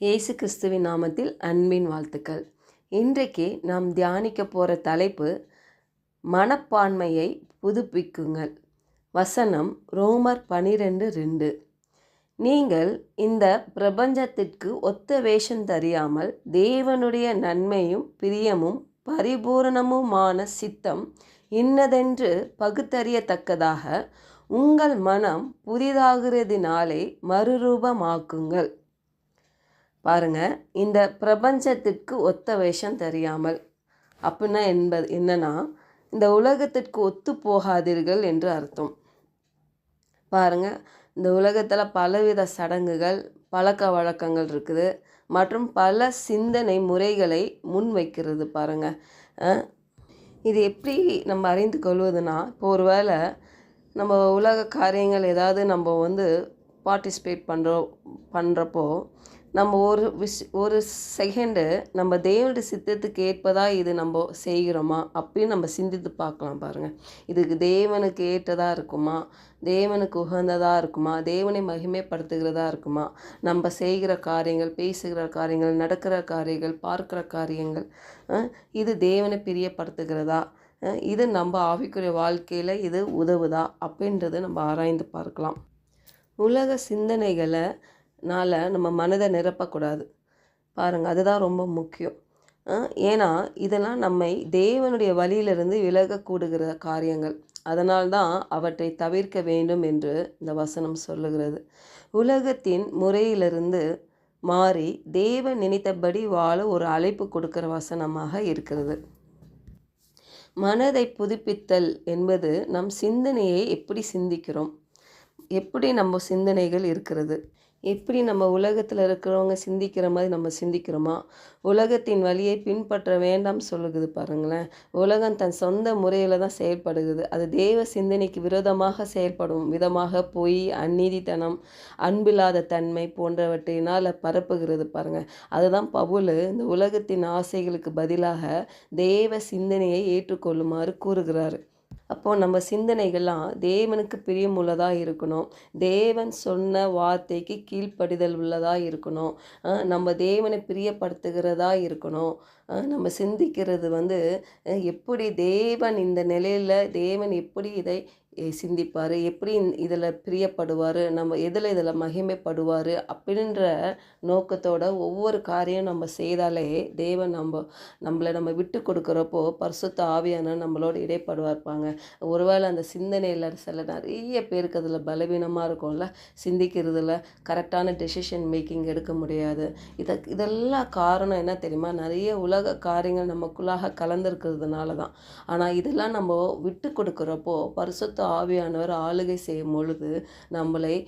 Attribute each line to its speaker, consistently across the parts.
Speaker 1: இயேசு கிறிஸ்துவின் நாமத்தில் அன்பின் வாழ்த்துக்கள். இன்றைக்கு நாம் தியானிக்க போகிற தலைப்பு மனப்பான்மையை புதுப்பிக்குங்கள். வசனம் ரோமர் பனிரெண்டு ரெண்டு. நீங்கள் இந்த பிரபஞ்சத்திற்கு ஒத்த வேஷம் தெரியாமல் தேவனுடைய நன்மையும் பிரியமும் பரிபூரணமுமான சித்தம் இன்னதென்று பகுத்தறியத்தக்கதாக உங்கள் மனம் புதிதாகிறதினாலே மறுரூபமாக்குங்கள். பாருங்க இந்த பிரபஞ்சத்திற்கு ஒத்த வேஷம் தெரியாமல். அப்படின்னா என்பது என்னன்னா இந்த உலகத்திற்கு ஒத்து போகாதீர்கள் என்று அர்த்தம். பாருங்க இந்த உலகத்தில் பலவித சடங்குகள் பழக்க வழக்கங்கள் இருக்குது. மற்றும் பல சிந்தனை முறைகளை முன்வைக்கிறது பாருங்க. இது எப்படி நம்ம அறிந்து கொள்வதுனா இப்போ ஒரு வேளை நம்ம உலக காரியங்கள் ஏதாவது நம்ம வந்து பார்ட்டிசிபேட் பண்ணுறோம் பண்ணுறப்போ நம்ம ஒரு விஷ் ஒரு செகண்டு நம்ம தேவனுடைய சித்தத்துக்கு ஏற்பதா இது நம்ம செய்கிறோமா அப்படின்னு நம்ம சிந்தித்து பார்க்கலாம் பாருங்கள் இதுக்கு தேவனுக்கு ஏற்றதாக இருக்குமா? தேவனுக்கு உகந்ததாக இருக்குமா? தேவனை மகிமைப்படுத்துகிறதா இருக்குமா? நம்ம செய்கிற காரியங்கள் பேசுகிற காரியங்கள் நடக்கிற காரியங்கள் பார்க்குற காரியங்கள் இது தேவனை பிரியப்படுத்துகிறதா? இது நம்ம ஆவிக்குரிய வாழ்க்கையில் இது உதவுதா? அப்படின்றத நம்ம ஆராய்ந்து பார்க்கலாம். உலக சிந்தனைகளை னால நம்ம மனதை நிரப்பக்கூடாது. பாருங்கள் அதுதான் ரொம்ப முக்கியம். ஏன்னா இதெல்லாம் நம்மை தேவனுடைய வழியிலிருந்து விலகக்கூடுகிற காரியங்கள். அதனால்தான் அவற்றை தவிர்க்க வேண்டும் என்று இந்த வசனம் சொல்லுகிறது. உலகத்தின் முறையிலிருந்து மாறி தேவன் நினைத்தபடி வாழ ஒரு அழைப்பு கொடுக்கிற வசனமாக இருக்கிறது. மனதை புதுப்பித்தல் என்பது நம் சிந்தனையை எப்படி சிந்திக்கிறோம்? எப்படி நம்ம சிந்தனைகள் இருக்கிறது? எப்படி நம்ம உலகத்தில் இருக்கிறவங்க சிந்திக்கிற மாதிரி நம்ம சிந்திக்கிறோமா? உலகத்தின் வழியை பின்பற்ற வேண்டாம் சொல்லுகுது பாருங்களேன். உலகம் தன் சொந்த முறையில் தான் செயல்படுகிறது அது தேவ சிந்தனைக்கு விரோதமாக செயல்படும் விதமாக பொய் அந்நீதித்தனம் அன்பில்லாத தன்மை போன்றவற்றினால் பரப்புகிறது பாருங்கள் அதுதான் பவுல் இந்த உலகத்தின் ஆசைகளுக்கு பதிலாக தேவ சிந்தனையை ஏற்றுக்கொள்ளுமாறு கூறுகிறாரு. அப்போது நம்ம சிந்தனைகள்லாம் தேவனுக்கு பிரியமுள்ளதாக இருக்கணும். தேவன் சொன்ன வார்த்தைக்கு கீழ்ப்படிதல் உள்ளதாக இருக்கணும். நம்ம தேவனை பிரியப்படுத்துகிறதா இருக்கணும். நம்ம சிந்திக்கிறது வந்து எப்படி தேவன் இந்த நிலையில் தேவன் எப்படி இதை சிந்திப்பார். எப்படி இதில் பிரியப்படுவார்? நம்ம எதில் இதில் மகிமைப்படுவார்? அப்படின்ற நோக்கத்தோட ஒவ்வொரு காரியம் நம்ம செய்தாலே தேவன் நம்ம நம்மளை நம்ம விட்டு கொடுக்குறப்போ பரிசுத்த ஆவியான நம்மளோட இடைப்படுவார்ப்பாங்க. ஒருவேளை அந்த சிந்தனையில் சில நிறைய பேருக்கு அதில் பலவீனமாக இருக்கும்ல? சிந்திக்கிறதுல கரெக்டான டெசிஷன் மேக்கிங் எடுக்க முடியாது. இதை இதெல்லாம் காரணம் என்ன தெரியுமா? நிறைய உலக காரியங்கள் நமக்குள்ளாக கலந்துருக்கிறதுனால தான் ஆனால் இதெல்லாம் நம்ம விட்டு கொடுக்குறப்போ பரிசுத்த ஆவியானவர் ஆளுகை செய்யும் பொழுது நம்மளை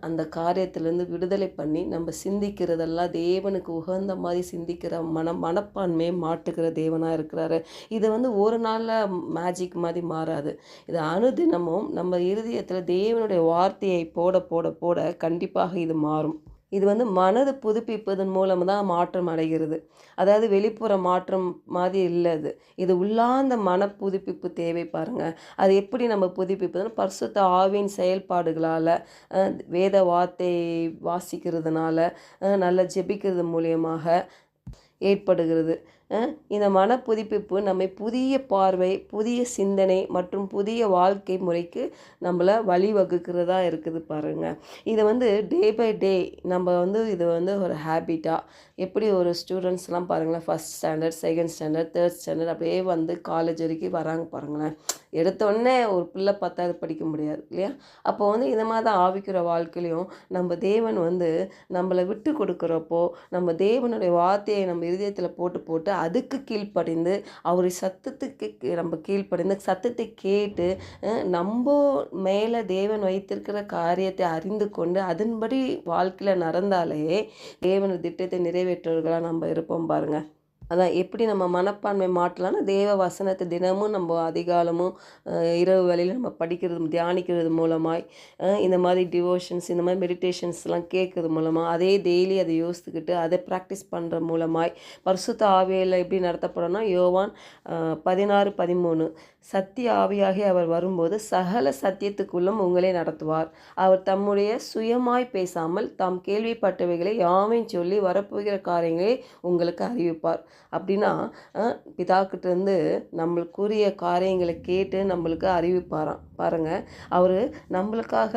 Speaker 1: அந்த காரியத்திலேருந்து விடுதலை பண்ணி நம்ம சிந்திக்கிறதெல்லாம் தேவனுக்கு உகந்த மாதிரி சிந்திக்கிற மன மனப்பான்மையை மாட்டுக்கிற தேவனாக இருக்கிறாரு. இது வந்து ஒரு நாளில் மேஜிக் மாதிரி மாறாது. இது அனுதினமும் நம்ம இருதயத்தில் தேவனுடைய வார்த்தையை போட போட போட கண்டிப்பாக இது மாறும். இது வந்து மனது புதுப்பிப்பதன் மூலம் தான் மாற்றம் அடைகிறது. அதாவது வெளிப்புற மாற்றம் மாதிரி இல்லை அது. இது உள்ளார்ந்த மன புதுப்பிப்பு தேவை பாருங்கள் அது எப்படி நம்ம புதுப்பிப்பதுன்னு பரிசுத்த ஆவின் செயல்பாடுகளால் வேத வார்த்தை வாசிக்கிறதுனால நல்லா ஜெபிக்கிறது மூலியமாக ஏற்படுகிறது. இந்த மன புதுப்பிப்பு நம்மை புதிய பார்வை புதிய சிந்தனை மற்றும் புதிய வாழ்க்கை முறைக்கு நம்மளை வழிவகுக்கிறதா இருக்குது பாருங்கள் இதை வந்து டே பை டே நம்ம வந்து இது வந்து ஒரு ஹேபிட்டாக எப்படி ஒரு ஸ்டூடெண்ட்ஸ்லாம் பாருங்களேன் first standard second standard third standard அப்படியே வந்து காலேஜ் வரைக்கும் வராங்க பாருங்களேன். எடுத்தோடனே ஒரு பிள்ளை பார்த்தா அது படிக்க முடியாது இல்லையா? அப்போ வந்து இந்த மாதிரி தான் ஆவிக்கிற வாழ்க்கையிலையும் நம்ம தேவன் வந்து நம்மளை விட்டு கொடுக்குறப்போ நம்ம தேவனுடைய வார்த்தையை நம்ம இருதயத்தில் போட்டு போட்டு அதுக்கு கீழ்ப்படிந்து அவருடைய சத்தத்துக்கு கீ- நம்ம கீழ்ப்படிந்து சத்தத்தை கேட்டு நம்ம மேலே தேவன் வைத்திருக்கிற காரியத்தை அறிந்து கொண்டு அதன்படி வாழ்க்கையில் நடந்தாலே தேவன் திட்டத்தை நிறைவேற்றவர்களாக நம்ம இருப்போம் பாருங்கள் அதான் எப்படி நம்ம மனப்பான்மை மாற்றலாம்னா தேவ வசனத்தை தினமும் நம்ம அதிகாலமும் இரவு வேலையில் நம்ம படிக்கிறது தியானிக்கிறது மூலமாய் இந்த மாதிரி டிவோஷன்ஸ் இந்த மாதிரி மெடிடேஷன்ஸ்லாம் கேட்கறது மூலமாக அதே டெய்லி அதை யோசித்துக்கிட்டு அதை ப்ராக்டிஸ் பண்ணுற மூலமாய் பரிசுத்த ஆவியில் எப்படி நடத்தப்படணும்னா யோவான் பதினாறு பதிமூணு. சத்திய ஆவியாகி அவர் வரும்போது சகல சத்தியத்துக்குள்ளும் உங்களை நடத்துவார். அவர் தம்முடைய சுயமாய் பேசாமல் தாம் கேள்விப்பட்டவைகளை யாமையும் சொல்லி வரப்போகிற காரியங்களை உங்களுக்கு அறிவிப்பார். அப்படின்னா பிதாக்கிட்டேருந்து நம்மளுக்குரிய காரியங்களை கேட்டு நம்மளுக்கு அறிவிப்பாராம். பாருங்கள் அவர் நம்மளுக்காக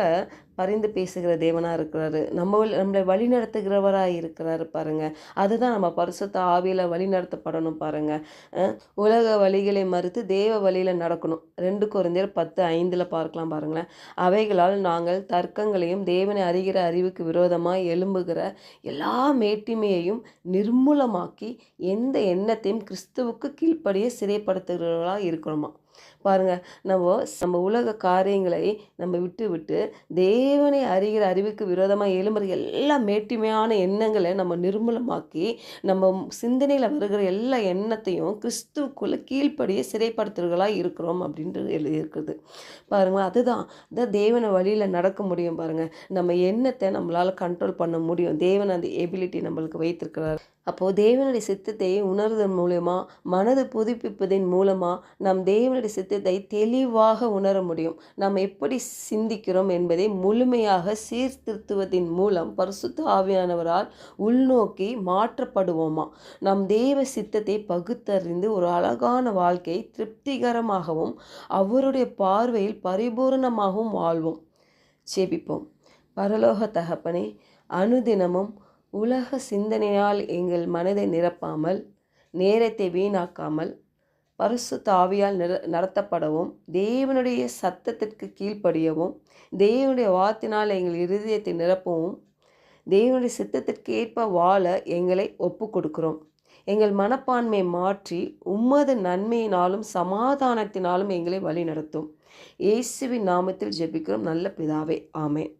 Speaker 1: பரிந்து பேசுகிற தேவனாக இருக்கிறாரு. நம்ம நம்மளை வழி நடத்துகிறவராக இருக்கிறாரு பாருங்கள் அதுதான் நம்ம பரிசுத்த ஆவியில் வழி நடத்தப்படணும் பாருங்கள் உலக வழிகளை மறுத்து தேவ வழியில் நடக்கணும். ரெண்டு குறைந்தர் பத்து ஐந்தில் பார்க்கலாம் பாருங்களேன். அவைகளால் நாங்கள் தர்க்கங்களையும் தேவனை அறிகிற அறிவுக்கு விரோதமாக எழும்புகிற எல்லா மேட்டிமையையும் நிர்மூலமாக்கி எந்த எண்ணத்தையும் கிறிஸ்துவுக்கு கீழ்ப்படியே சிறைப்படுத்துகிறவர்களாக இருக்கிறோமா? பாருங்கள் நம்ம நம்ம உலக காரியங்களை நம்ம விட்டு விட்டு தேவனை அறிகிற அறிவுக்கு விரோதமாக எழும்புற எல்லா மேட்டிமையான எண்ணங்களை நம்ம நிர்மூலமாக்கி நம்ம சிந்தனையில் வருகிற எல்லா எண்ணத்தையும் கிறிஸ்துவுக்குள்ளே கீழ்ப்படியே சிறைப்படுத்துறவர்களாக இருக்கிறோம் அப்படின்றது எழுதியிருக்குது பாருங்க அதுதான். அதான் தேவனை வழியில் நடக்க முடியும் பாருங்கள் நம்ம எண்ணத்தை நம்மளால் கண்ட்ரோல் பண்ண முடியும். தேவன் அந்த எபிலிட்டி நம்மளுக்கு வைத்திருக்கிறார். அப்போது தேவனுடைய சித்தத்தை உணர்தல் மூலயமா மனது புதுப்பிப்பதன் மூலமாக நம் தேவனுடைய சித்த சித்தத்தை தெளிவாக உணர முடியும். நாம் எப்படி சிந்திக்கிறோம் என்பதை முழுமையாக சீர்திருத்துவதன் மூலம் பரிசுத்த ஆவியானவரால் உள்நோக்கி மாற்றப்படுவோமா? நம் தேவ சித்தத்தை பகுத்தறிந்து ஒரு அழகான வாழ்க்கை திருப்திகரமாகவும் அவருடைய பார்வையில் பரிபூரணமாகவும் வாழ்வோம். சேபிப்போம் பரலோக தகப்பனே அனுதினமும் உலக சிந்தனையால் எங்கள் மனதை நிரப்பாமல் நேரத்தை வீணாக்காமல் பரிசு தாவியால் நிற நடத்தப்படவும் தேவனுடைய சத்தத்திற்கு கீழ்ப்படியவும் தேவனுடைய வார்த்தினால் எங்கள் இருதயத்தை நிரப்பவும் தேவனுடைய சித்தத்திற்கு ஏற்ப வாழ எங்களை ஒப்பு கொடுக்கிறோம் எங்கள் மனப்பான்மை மாற்றி உம்மது நன்மையினாலும் சமாதானத்தினாலும் எங்களை வழி நடத்தும் இயேசுவின் நாமத்தில் ஜெபிக்கிறோம். நல்ல பிதாவே. ஆமென்.